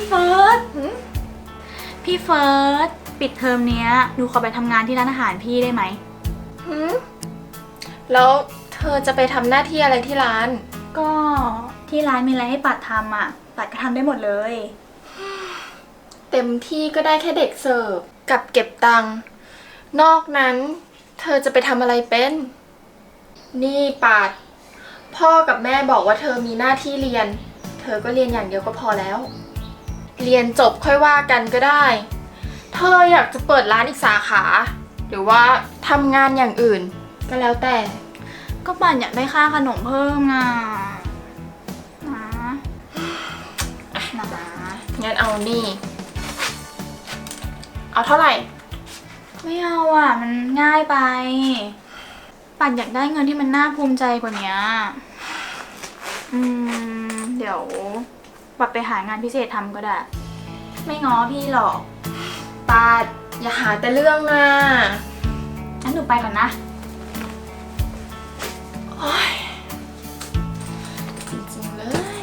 พี่เฟิร์สพี่เฟิร์สปิดเทอมเนี้ยหนูขอไปทำงานที่ร้านอาหารพี่ได้ไหมหืมแล้วเธอจะไปทำหน้าที่อะไรที่ร้าน ก็ที่ร้านมีอะไรให้ปัดทำอะ ปัดก็ทำได้หมดเลย เต็มที่ก็ได้แค่เด็กเสิร์ฟกับเก็บตังค์นอกนั้น เธอจะไปทำอะไรเป็น นี่ปาดพ่อกับแม่บอกว่าเธอมีหน้าที่เรียน เธอก็เรียนอย่างเดียวก็พอแล้ว เรียนจบค่อยว่ากันก็ได้ เธออยากจะเปิดร้านอีกสาขา หรือว่าทำงานอย่างอื่น ก็แล้วแต่ ก็ปัดอยากได้ค่าขนมเพิ่มอะนะนะงั้นเอานี่ เอาเท่าไหร่ ไม่เอาอะ มันง่ายไป ปัดอยากได้เงินที่มันน่าภูมิใจกว่านี้อืม เดี๋ยว ปัดไปหางานพิเศษทำก็ได้ ไม่ง้อพี่หรอก ปาดอย่าหาแต่เรื่องนะงั้นหนูไปก่อนนะ โอ๊ยจริงๆเลย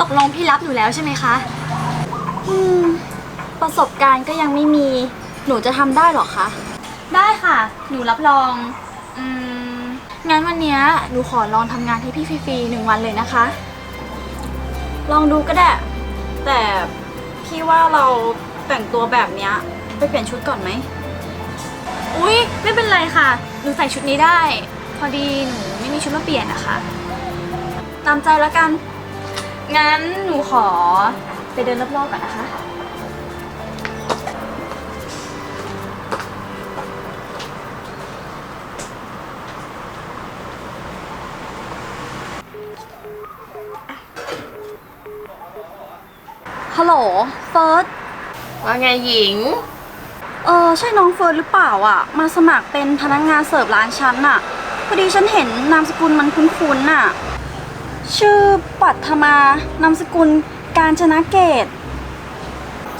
ตกลงพี่รับหนูแล้วใช่ไหมคะ อืม ประสบการณ์ก็ยังไม่มี หนูจะทำได้หรอคะ ได้ค่ะ หนูรับรอง อืม งั้นวันเนี้ยหนูขอลองทำงานให้พี่ฟรีๆหนึ่งวันเลยนะคะ ลองดูก็ได้ แต่พี่ว่าเราแต่งตัวแบบเนี้ยไปเปลี่ยนชุดก่อนไหม อุ๊ย ไม่เป็นไรค่ะ หนูใส่ชุดนี้ได้ พอดีหนูไม่มีชุดมาเปลี่ยนนะคะ ตามใจแล้วกัน งั้นหนูขอไปเดินรอบๆก่อนนะคะ ฮัลโหลเฟิร์สว่าไงหญิง เออใช่น้องเฟิร์สหรือเปล่าอะ มาสมัครเป็นพนักงานเสิร์ฟร้านฉันน่ะ พอดีฉันเห็นนามสกุลมันคุ้นๆน่ะ ชื่อปัทมานามสกุลการชนะเกต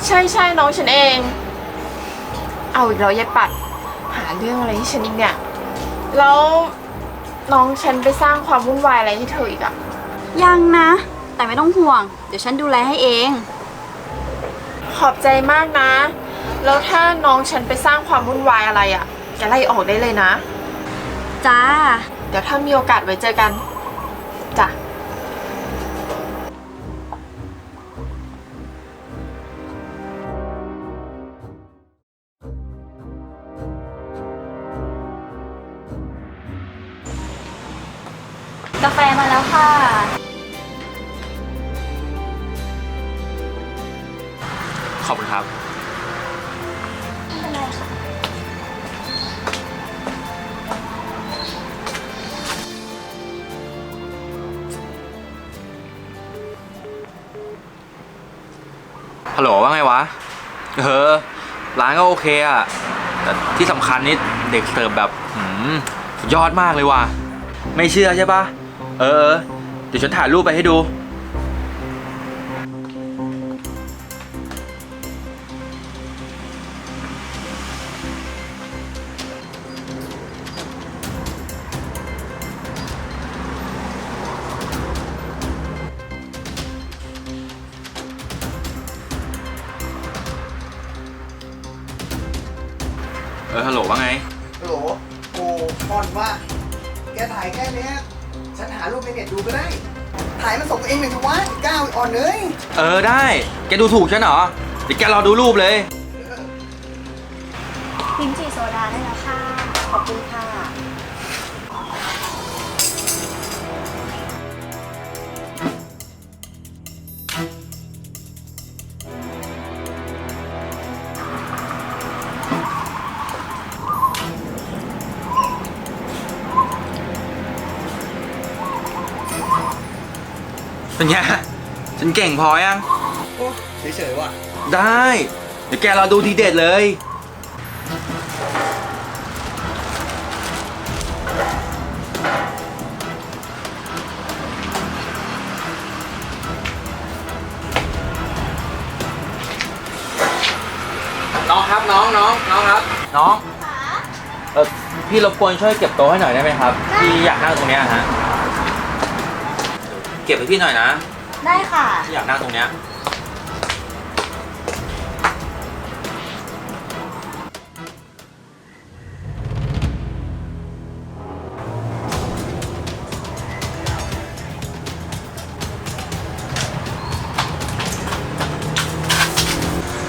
ใช่ใช่น้องฉันเอง เอาอีกแล้วยายปัด หาเรื่องอะไรให้ฉันอีกเนี่ย แล้วน้องฉันไปสร้างความวุ่นวายอะไรให้เธออีกอะยังนะ แต่ไม่ต้องห่วง เดี๋ยวฉันดูแลให้เอง ขอบใจมากนะ แล้วถ้าน้องฉันไปสร้างความวุ่นวายอะไรอะแกไล่ออกได้เลยนะ จ้า เดี๋ยวถ้ามีโอกาสไว้เจอกัน จ้ะ กาแฟมาแล้วค่ะ ขอบคุณครับ ไม่เป็นไรค่ะ ฮัลโหลว่าไงวะ เออ ร้านก็โอเคอะแต่ที่สำคัญนี่เด็กเสิร์ฟแบบหืมสุดยอดมากเลยว่ะ ไม่เชื่อใช่ปะเออเออ เดี๋ยวฉันถ่ายรูปไปให้ดู ว่าไงฮัลโหลโอ้อ่อนว่า แกถ่ายแค่เนี้ยฉันหารูปในเน็ตดูก็ได้ ถ่ายมันส่งตัวเองหนึ่งทว่าก้าวอ่อนเลย เออได้ แกดูถูกฉันเหรอเดี๋ยวแกรอดูรูปเลย ลิ้นจี่โซดาได้แล้วค่ะ ขอบคุณค่ะ เป็นไงฉันเก่งพอยัง โอ้เฉยๆว่ะ ได้ เดี๋ยวแกรอดูทีเด็ดเลย น้องครับน้องน้องน้องครับ น้อง เออพี่รบกวนช่วยเก็บโต๊ะให้หน่อยได้ไหมครับ พี่อยากนั่งตรงเนี้ยฮะ เก็บให้พี่หน่อยนะได้ค่ะ พี่อยากนั่งตรงเนี้ย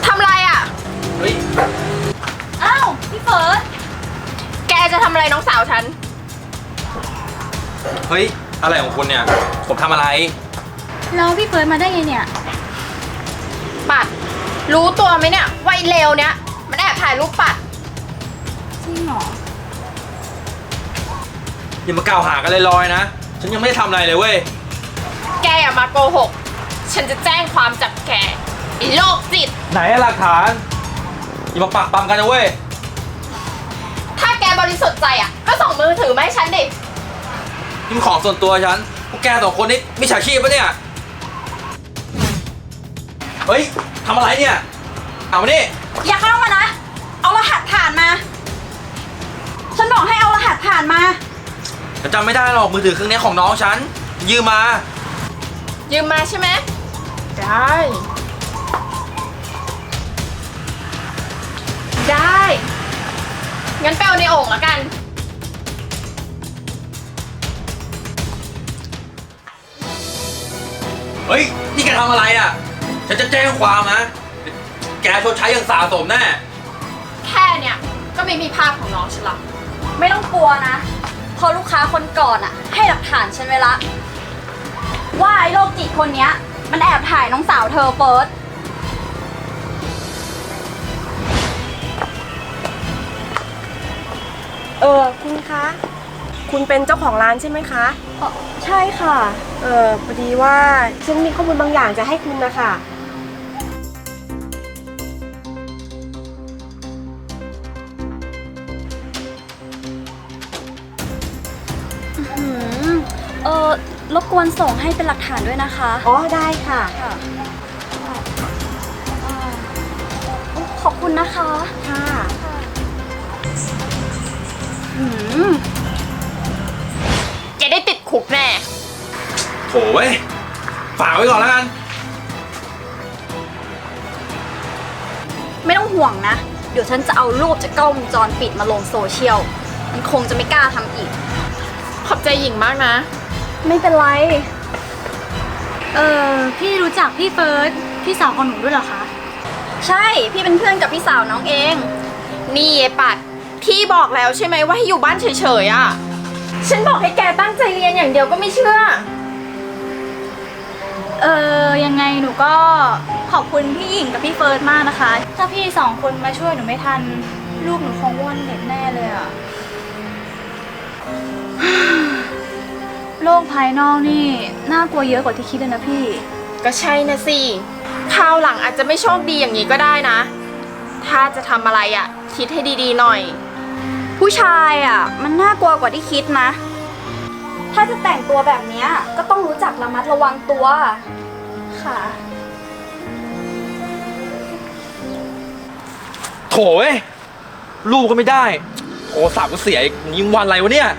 ทำไรอะ เฮ้ยอ้าวพี่เฟิร์สแกจะทำอะไรน้องสาวฉัน เฮ้ย อะไรของคุณเนี่ย ผมทำอะไรแล้วพี่เฟิร์สมาได้ไงเนี่ย ปัด รู้ตัวไหมเนี่ยว่าไอ้เลวเนี้ยมันแอบถ่ายรูปปัด จริงเหรอ อย่ามากล่าวหากันลอยๆนะ ฉันยังไม่ได้ทำอะไรเลยเว้ย แกอย่ามาโกหก ฉันจะแจ้งความจับแกไอ้โรคจิต ไหนอะหลักฐาน อย่ามาปักปั๊มกันนะเว้ย ถ้าแกบริสุทธิ์ใจอะ ก็ส่งมือถือมาให้ฉันดิ นี่มันของส่วนตัวฉันพวกแกสองคนนี่มิจฉาชีพปะเนี่ย เฮ้ยทำอะไรเนี่ย เอามานี่อย่าเข้ามานะ เอารหัสผ่านมา ฉันบอกให้เอารหัสผ่านมา ฉันจำไม่ได้หรอกมือถือเครื่องนี้ของน้องฉัน ยืมมา ยืมมาใช่ไหมได้ ได้ งั้นไปเอาในโอ่งละกัน เฮ้ย นี่แกทำอะไรอะ ฉันจะแจ้งความนะ แกชดใช้อย่างสาสมแน่ แค่เนี่ยก็ไม่มีภาพของน้องฉันละไม่ต้องกลัวนะเพราะลูกค้าคนก่อนอะให้หลักฐานฉันไว้ละ ว่าไอ้โรคจิตคนเนี้ย มันแอบถ่ายน้องสาวเธอเฟิร์สเออคุณคะ คุณเป็นเจ้าของร้านใช่ไหมคะเอ่อใช่ค่ะ เออพอดีว่าฉันมีข้อมูลบางอย่างจะให้คุณนะคะ อืมเออรบกวนส่งให้เป็นหลักฐานด้วยนะคะอ๋อได้ค่ะ ค่ะอ่าขอบคุณนะคะค่ะอืมแกได้ติด คุกแน่ โถเว้ยฝากไว้ก่อนแล้วกัน ไม่ต้องห่วงนะ เดี๋ยวฉันจะเอารูปจากกล้องวงจรปิดมาลงโซเชียล มันคงจะไม่กล้าทำอีก ขอบใจหญิงมากนะ ไม่เป็นไร เออพี่รู้จักพี่เฟิร์สพี่สาวของหนูด้วยเหรอคะ ใช่ พี่เป็นเพื่อนกับพี่สาวน้องเอง นี่ไอ้ปัด พี่บอกแล้วใช่ไหมว่าให้อยู่บ้านเฉยๆอะ ฉันบอกให้แกตั้งใจเรียนอย่างเดียวก็ไม่เชื่อ เออยังไงหนูก็ขอบคุณพี่หญิงกับพี่เฟิร์สมากนะคะ ถ้าพี่สองคนมาช่วยหนูไม่ทัน ลูกหนูคงว่อนเน็ตแน่เลยอะ โลกภายนอกนี่น่ากลัวเยอะกว่าที่คิดเลยนะพี่ ก็ใช่นะสิคราวหลังอาจจะไม่โชคดีอย่างนี้ก็ได้นะ ถ้าจะทำอะไรอะ คิดให้ดีๆหน่อย ผู้ชายอะ มันน่ากลัวกว่าที่คิดนะ ถ้าจะแต่งตัวแบบเนี้ยก็ต้องรู้จักระมัดระวังตัว ค่ะ โถเว้ยรูปก็ไม่ได้ โทรศัพท์ก็เสียอีกยิงวันอะไรวะเนี่ย